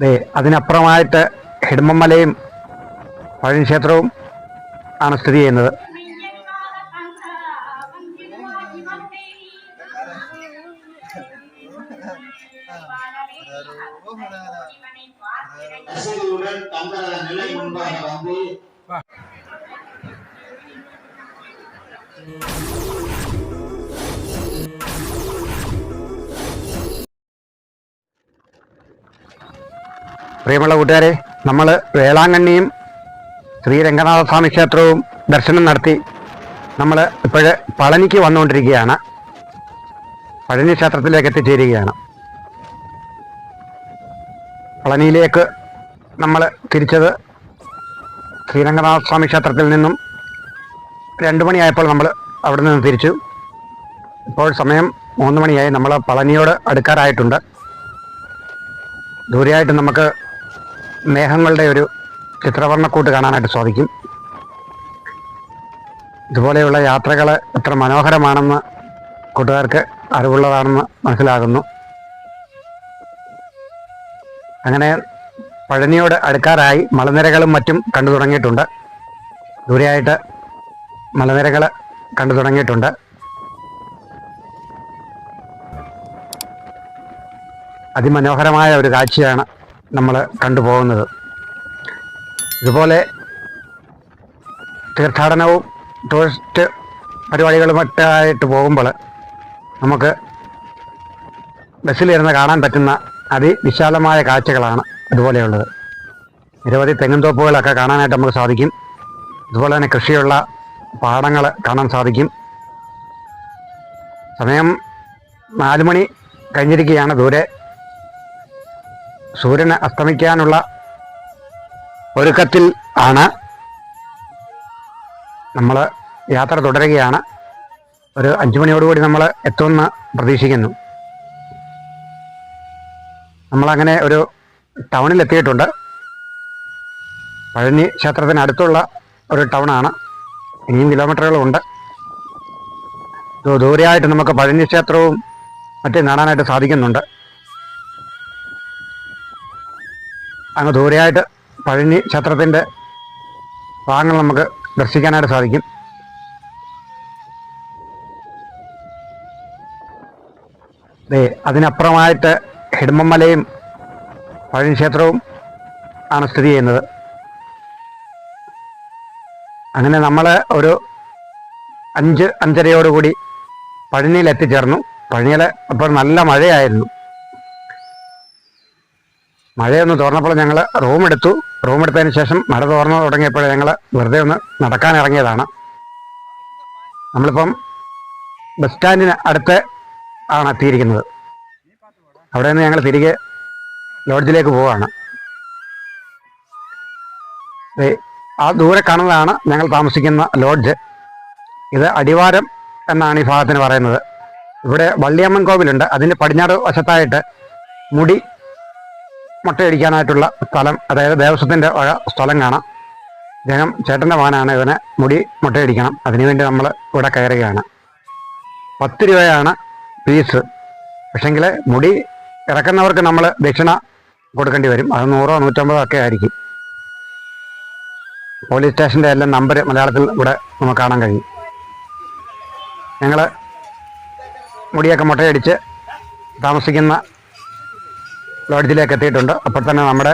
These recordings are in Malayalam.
ദേ അതിനപ്പുറമായിട്ട് ഹിഡ്മമലയും പഴനി ക്ഷേത്രവും ആണ് സ്ഥിതി ചെയ്യുന്നത്. പ്രിയമുള്ള കൂട്ടുകാരെ നമ്മൾ വേളാങ്കണ്ണിയും ശ്രീരംഗനാഥസ്വാമി ക്ഷേത്രവും ദർശനം നടത്തി നമ്മൾ ഇപ്പോൾ പളനിക്ക് വന്നുകൊണ്ടിരിക്കുകയാണ്. പഴനി ക്ഷേത്രത്തിലേക്ക് എത്തിച്ചേരുകയാണ്. പളനിയിലേക്ക് നമ്മൾ തിരിച്ചത് ശ്രീരംഗനാഥസ്വാമി ക്ഷേത്രത്തിൽ നിന്നും രണ്ട് മണിയായപ്പോൾ നമ്മൾ അവിടെ നിന്ന് തിരിച്ചു. ഇപ്പോൾ സമയം മൂന്ന് മണിയായി. നമ്മൾ പളനിയോട് അടുക്കാറായിട്ടുണ്ട്. ദൂരെയായിട്ട് നമുക്ക് മേഘങ്ങളുടെ ഒരു ചിത്രവർണക്കൂട്ട് കാണാനായിട്ട് സാധിക്കും. ഇതുപോലെയുള്ള യാത്രകൾ എത്ര മനോഹരമാണെന്ന് കൂട്ടുകാർക്ക് അറിവുള്ളതാണെന്ന് മനസ്സിലാകുന്നു. അങ്ങനെ പഴനിയോട് അടുക്കാറായി മലനിരകളും മറ്റും കണ്ടു തുടങ്ങിയിട്ടുണ്ട്. ദൂരെയായിട്ട് മലനിരകൾ കണ്ടു തുടങ്ങിയിട്ടുണ്ട്. അതിമനോഹരമായ ഒരു കാഴ്ചയാണ് നമ്മൾ കണ്ടുപോകുന്നത്. ഇതുപോലെ തീർത്ഥാടനവും ടൂറിസ്റ്റ് പരിപാടികളുമൊക്കെയായിട്ട് പോകുമ്പോൾ നമുക്ക് ബസ്സിലിരുന്ന് കാണാൻ പറ്റുന്ന അതിവിശാലമായ കാഴ്ചകളാണ് ഇതുപോലെയുള്ളത്. നിരവധി തെങ്ങുംതോപ്പുകളൊക്കെ കാണാനായിട്ട് നമുക്ക് സാധിക്കും. അതുപോലെ തന്നെ കൃഷിയുള്ള പാടങ്ങൾ കാണാൻ സാധിക്കും. സമയം നാല് മണി കഴിഞ്ഞിരിക്കുകയാണ്. ദൂരെ സൂര്യൻ അസ്തമിക്കാനുള്ള ഒരുക്കത്തിൽ ആണ് നമ്മൾ യാത്ര തുടരുകയാണ്. ഒരു അഞ്ചു മണിയോടുകൂടി നമ്മൾ എത്തുമെന്ന് പ്രതീക്ഷിക്കുന്നു. നമ്മളങ്ങനെ ഒരു ടൗണിൽ എത്തിയിട്ടുണ്ട് പഴനി ക്ഷേത്രത്തിനടുത്തുള്ള ഒരു ടൗണാണ്. ഇനിയും കിലോമീറ്ററുകളുണ്ട്. ദൂരെയായിട്ട് നമുക്ക് പഴനി ക്ഷേത്രവും മറ്റും കാണാനായിട്ട് സാധിക്കുന്നുണ്ട്. അങ്ങ് ദൂരെയായിട്ട് പഴനി ക്ഷേത്രത്തിന്റെ ഭാഗങ്ങൾ നമുക്ക് ദർശിക്കാനായിട്ട് സാധിക്കും. ദേ അതിനപ്പുറമായിട്ട് ഹിഡ്മമലയും പഴനി ക്ഷേത്രവും ആണ് സ്ഥിതി ചെയ്യുന്നത്. അങ്ങനെ നമ്മൾ ഒരു അഞ്ച് അഞ്ചരയോടുകൂടി പഴനിയിൽ എത്തിച്ചേർന്നു പഴനിയിൽ അപ്പോൾ നല്ല മഴയായിരുന്നു. മഴയൊന്ന് തോർന്നപ്പോൾ ഞങ്ങൾ റൂം എടുത്തു. റൂം എടുത്തതിന് ശേഷം മഴ തോർന്നു തുടങ്ങിയപ്പോൾ ഞങ്ങൾ വെറുതെ ഒന്ന് നടക്കാൻ ഇറങ്ങിയതാണ്. നമ്മളിപ്പം ബസ് സ്റ്റാൻഡിന് അടുത്ത് ആണ് എത്തിയിരിക്കുന്നത്. അവിടെ നിന്ന് ഞങ്ങൾ തിരികെ ലോഡ്ജിലേക്ക് പോവാണ്. ആ ദൂരെ കാണുന്നതാണ് ഞങ്ങൾ താമസിക്കുന്ന ലോഡ്ജ്. ഇത് അടിവാരം എന്നാണ് ഈ ഭാഗത്തിന് പറയുന്നത്. ഇവിടെ വള്ളിയമ്മൻ കോവിലുണ്ട്. അതിന്റെ പടിഞ്ഞാറ് വശത്തായിട്ട് മുടി മുട്ടയടിക്കാനായിട്ടുള്ള സ്ഥലം അതായത് ദേവസ്വത്തിന്റെ വക സ്ഥലം കാണാം. അദ്ദേഹം ചേട്ടന്റെ മകനാണ്. ഇവനെ മുടി മുട്ടയടിക്കണം. അതിനുവേണ്ടി നമ്മൾ ഇവിടെ കയറുകയാണ്. പത്ത് രൂപയാണ് ഫീസ് പക്ഷെങ്കിൽ മുടി ഇറക്കുന്നവർക്ക് നമ്മൾ ദക്ഷിണ കൊടുക്കേണ്ടി വരും. അത് നൂറോ നൂറ്റമ്പതോ ഒക്കെ ആയിരിക്കും. പോലീസ് സ്റ്റേഷന്റെ എല്ലാം നമ്പർ മലയാളത്തിൽ ഇവിടെ നമുക്ക് കാണാൻ കഴിയും. ഞങ്ങൾ മുടിയൊക്കെ മുട്ടയടിച്ച് താമസിക്കുന്ന ലോഡ്ജിലേക്ക് എത്തിയിട്ടുണ്ട്. അപ്പോൾ തന്നെ നമ്മുടെ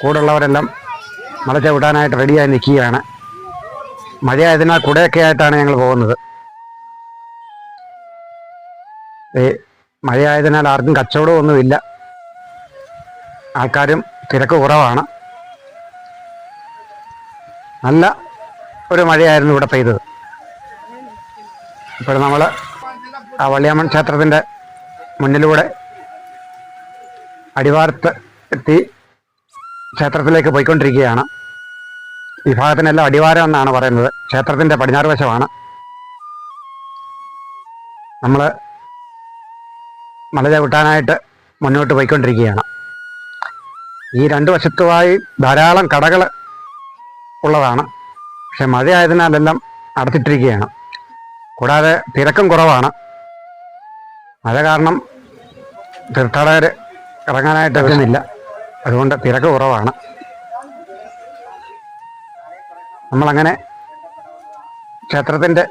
കൂടുള്ളവരെല്ലാം മല ചവിട്ടാനായിട്ട് റെഡിയായി നിൽക്കുകയാണ്. മഴയായതിനാൽ കുടയൊക്കെ ആയിട്ടാണ് ഞങ്ങൾ പോകുന്നത്. ഈ മഴയായതിനാൽ ആർക്കും കച്ചവടമൊന്നുമില്ല ആൾക്കാരും തിരക്ക് കുറവാണ്. നല്ല ഒരു മഴയായിരുന്നു ഇവിടെ പെയ്തത്. ഇപ്പോൾ നമ്മൾ ആ വള്ളിയമ്മൻ ക്ഷേത്രത്തിന്റെ മുന്നിലൂടെ അടിവാരത്ത് എത്തി ക്ഷേത്രത്തിലേക്ക് പോയിക്കൊണ്ടിരിക്കുകയാണ്. ഈ ഭാഗത്തിനെല്ലാം അടിവാരം എന്നാണ് പറയുന്നത്. ക്ഷേത്രത്തിന്റെ പടിഞ്ഞാറ് വശമാണ്. നമ്മൾ മല ചവിട്ടാനായിട്ട് മുന്നോട്ട് പോയിക്കൊണ്ടിരിക്കുകയാണ്. ഈ രണ്ട് വശത്തുമായി ധാരാളം കടകൾ ഉള്ളതാണ്. പക്ഷെ മഴയായതിനാലെല്ലാം അടച്ചിട്ടിരിക്കുകയാണ്. കൂടാതെ തിരക്കും കുറവാണ്. മഴ കാരണം തീർത്ഥാടകർ ഇറങ്ങാനായിട്ട് പറ്റുന്നില്ല അതുകൊണ്ട് തിരക്ക് കുറവാണ്. നമ്മളങ്ങനെ ക്ഷേത്രത്തിന്റെ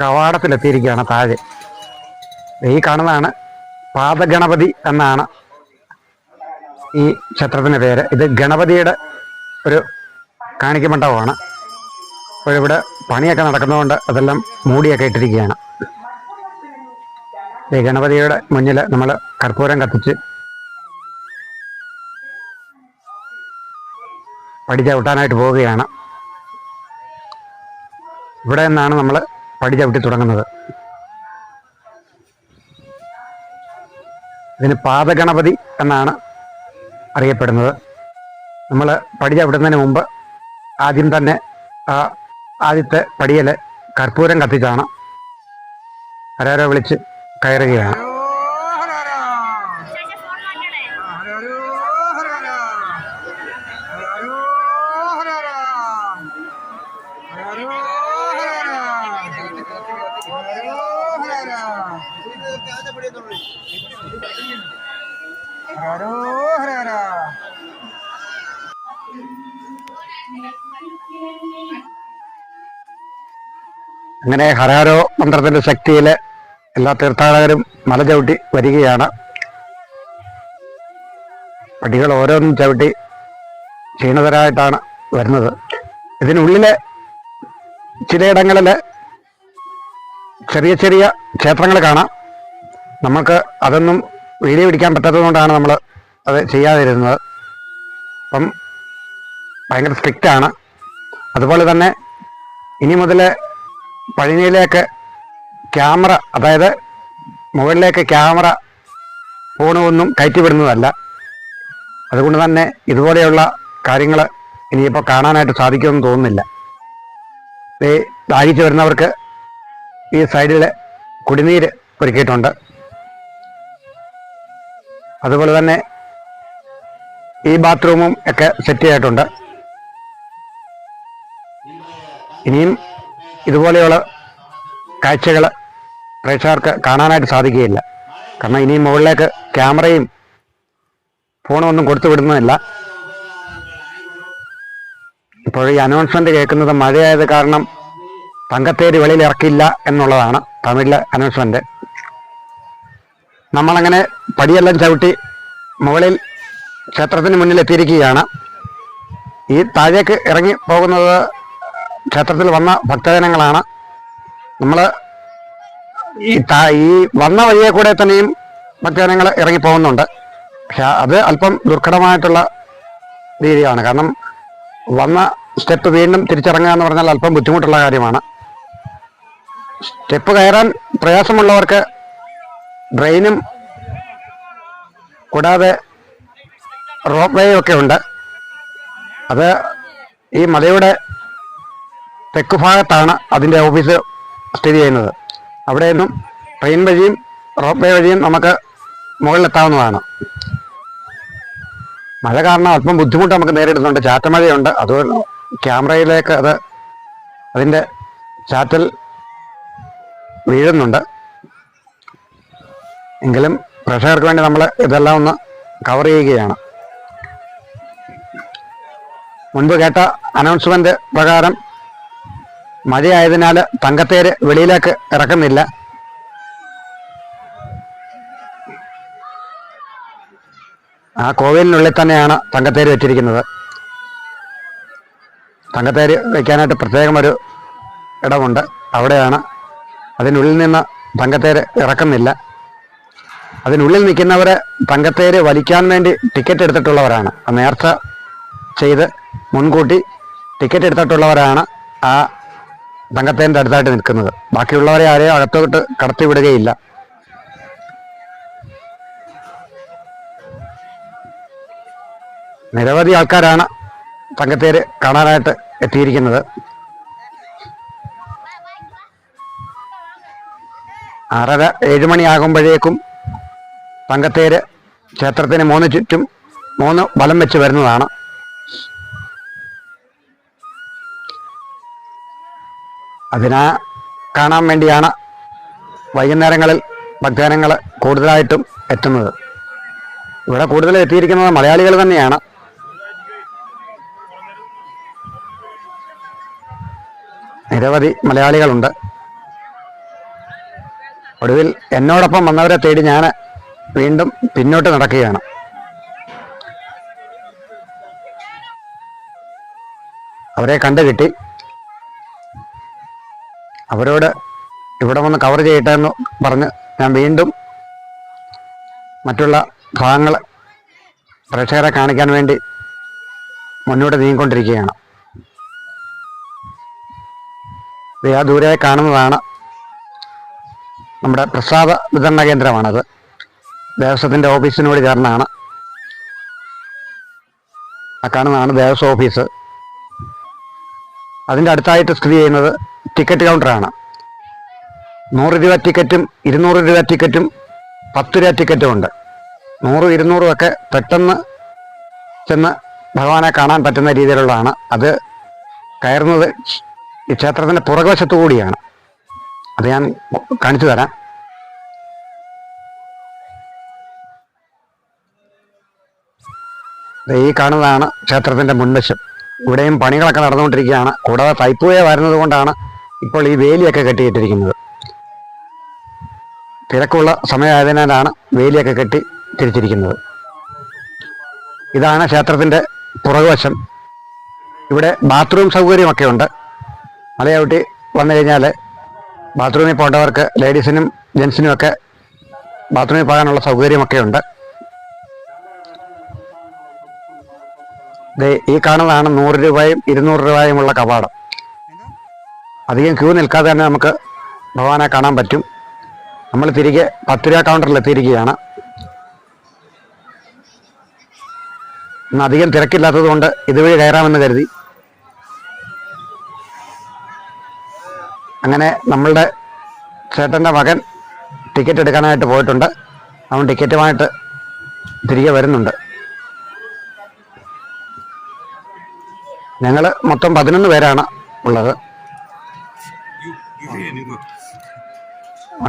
കവാടത്തിലെത്തിയിരിക്കുകയാണ് താഴെ. ഈ കാണുന്നതാണ് പാദഗണപതി എന്നാണ് ഈ ക്ഷേത്രത്തിന്റെ പേര്. ഇത് ഗണപതിയുടെ ഒരു കാണിക്കമണ്ഡപമാണ്. അപ്പോഴിവിടെ അപ്പോൾ ഇവിടെ പണിയൊക്കെ നടക്കുന്നതുകൊണ്ട് അതെല്ലാം മൂടിയൊക്കെ ഇട്ടിരിക്കുകയാണ്. ഈ ഗണപതിയുടെ മുന്നിൽ നമ്മൾ കർപ്പൂരം കത്തിച്ച് പടി ചവിട്ടാനായിട്ട് പോവുകയാണ്. ഇവിടെ നിന്നാണ് നമ്മൾ പടി ചവിട്ടി തുടങ്ങുന്നത്. ഇതിന് പാദഗണപതി എന്നാണ് അറിയപ്പെടുന്നത്. നമ്മൾ പടി ചവിടുന്നതിന് മുമ്പ് ആദ്യം തന്നെ ആ ആദ്യത്തെ പടിയിൽ കർപ്പൂരം കത്തിച്ചാണ്. ആരാരോ വിളിച്ച് കയറുകയാണ് അങ്ങനെ ഹരാരോ മന്ത്രത്തിന്റെ ശക്തിയിൽ എല്ലാ തീർത്ഥാടകരും മല ചവിട്ടി വരികയാണ്. പടികൾ ഓരോന്നും ചവിട്ടി ക്ഷീണിതരായിട്ടാണ് വരുന്നത്. ഇതിനുള്ളിലെ ചിലയിടങ്ങളിൽ ചെറിയ ചെറിയ ക്ഷേത്രങ്ങൾ കാണാം. നമുക്ക് അതൊന്നും വീഡിയോ പിടിക്കാൻ പറ്റാത്തതുകൊണ്ടാണ് നമ്മൾ അത് ചെയ്യാതിരുന്നത്. അപ്പം ഭയങ്കര സ്ട്രിക്റ്റാണ്. അതുപോലെ തന്നെ ഇനി മുതൽ പഴനിയിലേക്ക് ക്യാമറ അതായത് മുകളിലേക്ക് ക്യാമറ ഫോണൊന്നും കയറ്റി വിടുന്നതല്ല അതുകൊണ്ട് തന്നെ ഇതുപോലെയുള്ള കാര്യങ്ങൾ ഇനിയിപ്പോൾ കാണാനായിട്ട് സാധിക്കുമെന്ന് തോന്നുന്നില്ല. ഈ ദാഹിച്ച് വരുന്നവർക്ക് ഈ സൈഡിൽ കുടിനീര് ഒരുക്കിയിട്ടുണ്ട്. അതുപോലെ തന്നെ ഈ ബാത്റൂമും ഒക്കെ സെറ്റ് ചെയ്തിട്ടുണ്ട്. ഇനിയും ഇതുപോലെയുള്ള കാഴ്ചകൾ പ്രേക്ഷകർക്ക് കാണാനായിട്ട് സാധിക്കുകയില്ല. കാരണം ഇനിയും മുകളിലേക്ക് ക്യാമറയും ഫോണും ഒന്നും കൊടുത്തു വിടുന്നതല്ല. ഇപ്പോൾ ഈ അനൗൺസ്മെന്റ് കേൾക്കുന്നത് മഴയായത് കാരണം തങ്കത്തേര് വെളിയിൽ ഇറക്കില്ല എന്നുള്ളതാണ് തമിഴിലെ അനൗൺസ്മെന്റ് നമ്മളങ്ങനെ പടിയെല്ലാം ചവിട്ടി മുകളിൽ ക്ഷേത്രത്തിന് മുന്നിൽ എത്തിയിരിക്കുകയാണ്. ഈ താഴേക്ക് ഇറങ്ങി പോകുന്നത് ക്ഷേത്രത്തിൽ വന്ന ഭക്തജനങ്ങളാണ്. നമ്മൾ ഈ ഈ വന്ന വഴിയെ കൂടെ തന്നെയും ഭക്തജനങ്ങൾ ഇറങ്ങി പോകുന്നുണ്ട് പക്ഷെ അത് അല്പം ദുർഘടമായിട്ടുള്ള രീതിയാണ്. കാരണം വന്ന സ്റ്റെപ്പ് വീണ്ടും തിരിച്ചിറങ്ങുക എന്ന് പറഞ്ഞാൽ അല്പം ബുദ്ധിമുട്ടുള്ള കാര്യമാണ്. സ്റ്റെപ്പ് കയറാൻ പ്രയാസമുള്ളവർക്ക് ഡ്രെയിനും കൂടാതെ റോപ്പ് വേയും ഒക്കെ ഉണ്ട്. അത് ഈ മലയുടെ തെക്ക് ഭാഗത്താണ് അതിന്റെ ഓഫീസ് സ്ഥിതി ചെയ്യുന്നത്. അവിടെ നിന്നും ട്രെയിൻ വഴിയും റോപ്പ് വേ വഴിയും നമുക്ക് മുകളിലെത്താവുന്നതാണ്. മഴ കാരണം അല്പം ബുദ്ധിമുട്ട് നമുക്ക് നേരിടുന്നുണ്ട്. ചാറ്റമഴയുണ്ട് അതുകൊണ്ട് ക്യാമറയിലേക്ക് അത് അതിന്റെ ചാറ്റൽ വീഴുന്നുണ്ട്. എങ്കിലും പ്രേക്ഷകർക്ക് വേണ്ടി നമ്മൾ ഇതെല്ലാം ഒന്ന് കവർ ചെയ്യുകയാണ്. മുൻപ് കേട്ട അനൗൺസ്മെന്റ് പ്രകാരം മഴയായതിനാൽ തങ്കത്തേര് വെളിയിലേക്ക് ഇറക്കുന്നില്ല ആ കോവിലിനുള്ളിൽ തന്നെയാണ് തങ്കത്തേര് വെച്ചിരിക്കുന്നത്. തങ്കത്തേര് വയ്ക്കാനായിട്ട് പ്രത്യേകം ഒരു ഇടമുണ്ട്. അവിടെയാണ്. അതിനുള്ളിൽ നിന്ന് തങ്കത്തേര് ഇറക്കുന്നില്ല. അതിനുള്ളിൽ നിൽക്കുന്നവരെ തങ്കത്തേര് വലിക്കാൻ വേണ്ടി ടിക്കറ്റ് എടുത്തിട്ടുള്ളവരാണ്. നേർച്ച ചെയ്ത് മുൻകൂട്ടി ടിക്കറ്റ് എടുത്തിട്ടുള്ളവരാണ് ആ തങ്കത്തേന്റെ അടുത്തായിട്ട് നിൽക്കുന്നത്. ബാക്കിയുള്ളവരെ ആരെയും അകത്തോട്ട് കടത്തിവിടുകയില്ല നിരവധി ആൾക്കാരാണ് തങ്കത്തേര് കാണാനായിട്ട് എത്തിയിരിക്കുന്നത്. ആറര ഏഴ് മണിയാകുമ്പോഴേക്കും തങ്കത്തേര് ക്ഷേത്രത്തിന് മൂന്ന് ചുറ്റും മൂന്ന് വലം വെച്ച് വരുന്നതാണ്. അതിനാ കാണാൻ വേണ്ടിയാണ് വൈകുന്നേരങ്ങളിൽ ഭക്തജനങ്ങൾ കൂടുതലായിട്ടും എത്തുന്നത്. ഇവിടെ കൂടുതൽ എത്തിയിരിക്കുന്നത് മലയാളികൾ തന്നെയാണ്. നിരവധി മലയാളികളുണ്ട്. ഒടുവിൽ എന്നോടൊപ്പം വന്നവരെ തേടി ഞാൻ വീണ്ടും പിന്നോട്ട് നടക്കുകയാണ്. അവരെ കണ്ടു കിട്ടി അവരോട് ഇവിടെ വന്ന് കവർ ചെയ്യട്ടെ എന്ന് പറഞ്ഞ് ഞാൻ വീണ്ടും മറ്റുള്ള ഭാഗങ്ങൾ പ്രേക്ഷകരെ കാണിക്കാൻ വേണ്ടി മുന്നോട്ട് നീങ്ങിക്കൊണ്ടിരിക്കുകയാണ്. ആ ദൂരെ കാണുന്നതാണ് നമ്മുടെ പ്രസാദ വിതരണ കേന്ദ്രമാണത്. ദേവസ്വത്തിന്റെ ഓഫീസിനോട് ചേർന്നാണ്. ആ കാണുന്നതാണ് ദേവസ്വം ഓഫീസ്. അതിന്റെ അടുത്തായിട്ട് സ്ഥിതി ചെയ്യുന്നത് ടിക്കറ്റ് കൗണ്ടറാണ്. നൂറ് രൂപ ടിക്കറ്റും ഇരുന്നൂറ് രൂപ ടിക്കറ്റും പത്ത് രൂപ ടിക്കറ്റും ഉണ്ട്. നൂറും ഇരുന്നൂറും ഒക്കെ പെട്ടെന്ന് ചെന്ന് ഭഗവാനെ കാണാൻ പറ്റുന്ന രീതിയിലുള്ളതാണ്. അത് കയറുന്നത് ഈ ക്ഷേത്രത്തിന്റെ പുറകുവശത്തു കൂടിയാണ്. അത് ഞാൻ കാണിച്ചു തരാം. ഈ കാണുന്നതാണ് ക്ഷേത്രത്തിന്റെ മുൻവശം. ഇവിടെയും പണികളൊക്കെ നടന്നുകൊണ്ടിരിക്കുകയാണ്. കൂടാതെ തൈപ്പൂയ വരുന്നത് കൊണ്ടാണ് ഇപ്പോൾ ഈ വേലിയൊക്കെ കെട്ടിയിട്ടിരിക്കുന്നത്. തിരക്കുള്ള സമയമായതിനാലാണ് വേലിയൊക്കെ കെട്ടി തിരിച്ചിരിക്കുന്നത് ഇതാണ് ക്ഷേത്രത്തിന്റെ പുറകുവശം. ഇവിടെ ബാത്റൂം സൗകര്യമൊക്കെ ഉണ്ട്. മലയൗട്ടി വന്നു കഴിഞ്ഞാൽ ബാത്റൂമിൽ പോകേണ്ടവർക്ക് ലേഡീസിനും ജെൻസിനും ഒക്കെ ബാത്റൂമിൽ പോകാനുള്ള സൗകര്യമൊക്കെ ഉണ്ട്. ഈ കാണുന്നതാണ് നൂറ് രൂപയും ഇരുന്നൂറ് രൂപയുമുള്ള കവാടം. അധികം ക്യൂ നിൽക്കാതെ തന്നെ നമുക്ക് ഭഗവാനെ കാണാൻ പറ്റും. നമ്മൾ തിരികെ പത്ത് രൂപ കൗണ്ടറിൽ എത്തിയിരിക്കുകയാണ്. ഇന്ന് അധികം തിരക്കില്ലാത്തത് കൊണ്ട് ഇതുവഴി കയറാമെന്ന് കരുതി. അങ്ങനെ നമ്മളുടെ ചേട്ടന്റെ മകൻ ടിക്കറ്റ് എടുക്കാനായിട്ട് പോയിട്ടുണ്ട്. അവൻ ടിക്കറ്റുമായിട്ട് തിരികെ വരുന്നുണ്ട്. ഞങ്ങൾ മൊത്തം പതിനൊന്ന് പേരാണ് ഉള്ളത്.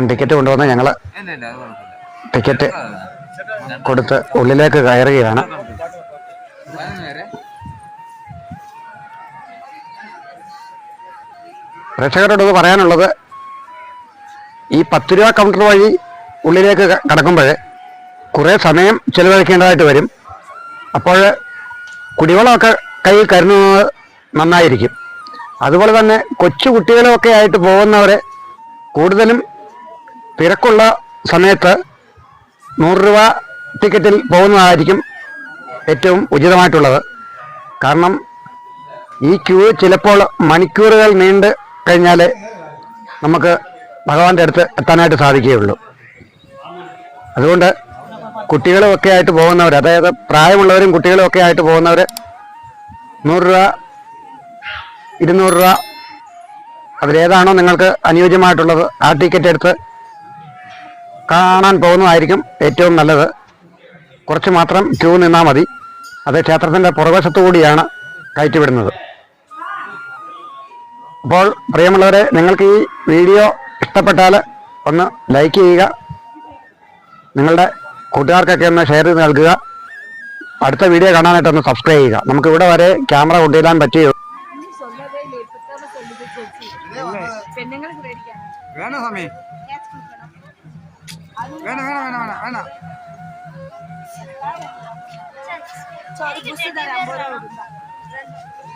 ടിക്കറ്റ് കൊണ്ടുവന്ന് ഞങ്ങൾ ടിക്കറ്റ് കൊടുത്ത് ഉള്ളിലേക്ക് കയറുകയാണ്. പ്രേക്ഷകരോട് ഇത് പറയാനുള്ളത് ഈ പത്ത് രൂപ കൗണ്ടർ വഴി ഉള്ളിലേക്ക് കടക്കുമ്പോൾ കുറേ സമയം ചിലവഴിക്കേണ്ടതായിട്ട് വരും. അപ്പോൾ കുടിവെള്ളമൊക്കെ കയ്യിൽ കരുതുന്നത് നന്നായിരിക്കും. അതുപോലെ തന്നെ കൊച്ചു കുട്ടികളൊക്കെ ആയിട്ട് പോകുന്നവരെ കൂടുതലും തിരക്കുള്ള സമയത്ത് നൂറ് രൂപ ടിക്കറ്റിൽ പോകുന്നതായിരിക്കും ഏറ്റവും ഉചിതമായിട്ടുള്ളത്. കാരണം ഈ ക്യൂ ചിലപ്പോൾ മണിക്കൂറുകൾ നീണ്ട് കഴിഞ്ഞാൽ നമുക്ക് ഭഗവാന്റെ അടുത്ത് എത്താനായിട്ട് സാധിക്കുകയുള്ളൂ. അതുകൊണ്ട് കുട്ടികളും ഒക്കെ ആയിട്ട് പോകുന്നവർ അതായത് പ്രായമുള്ളവരും കുട്ടികളും ഒക്കെ ആയിട്ട് പോകുന്നവർ നൂറ് രൂപ ഇരുന്നൂറ് രൂപ. അതിലേതാണോ നിങ്ങൾക്ക് അനുയോജ്യമായിട്ടുള്ളത് ആ ടിക്കറ്റ് എടുത്ത് കാണാൻ പോകുന്നതായിരിക്കും ഏറ്റവും നല്ലത്. കുറച്ച് മാത്രം ക്യൂ നിന്നാൽ മതി. അത് ക്ഷേത്രത്തിന്റെ പുറവശത്തു കൂടിയാണ് കയറ്റിവിടുന്നത്. അപ്പോൾ പ്രിയമുള്ളവരെ നിങ്ങൾക്ക് ഈ വീഡിയോ ഇഷ്ടപ്പെട്ടാൽ ഒന്ന് ലൈക്ക് ചെയ്യുക. നിങ്ങളുടെ കൂട്ടുകാർക്കൊക്കെ ഒന്ന് ഷെയർ ചെയ്ത് നൽകുക. അടുത്ത വീഡിയോ കാണാനായിട്ട് ഒന്ന് സബ്സ്ക്രൈബ് ചെയ്യുക നമുക്ക് ഇവിടെ വരെ ക്യാമറ കൊണ്ടുവരാൻ പറ്റിയോ நீ சொல்லவே இல்லை இப்பதான் சொல்லுது ചേച്ചി പെണ്ണുങ്ങൾക്ക് പേടിക്കാൻ വേണോ സമയ വേണം വേണം വേണം വേണം വേണം ഒരു ബുസ് തരാം അമ്പത് രൂപ കൊടുക്കാം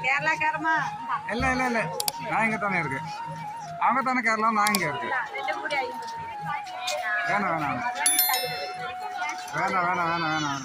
കേരളക്കാരമാ இல்ல இல்ல இல்ல நான் இங்க தானே இருக்கு அவங்க தானே கேரளா நான் இங்க இருக்கு എന്റെ കൂടെ അയ്മ്പത് வேணாம் வேணாம் வேணாம் வேணாம் வேணாம் வேணாம்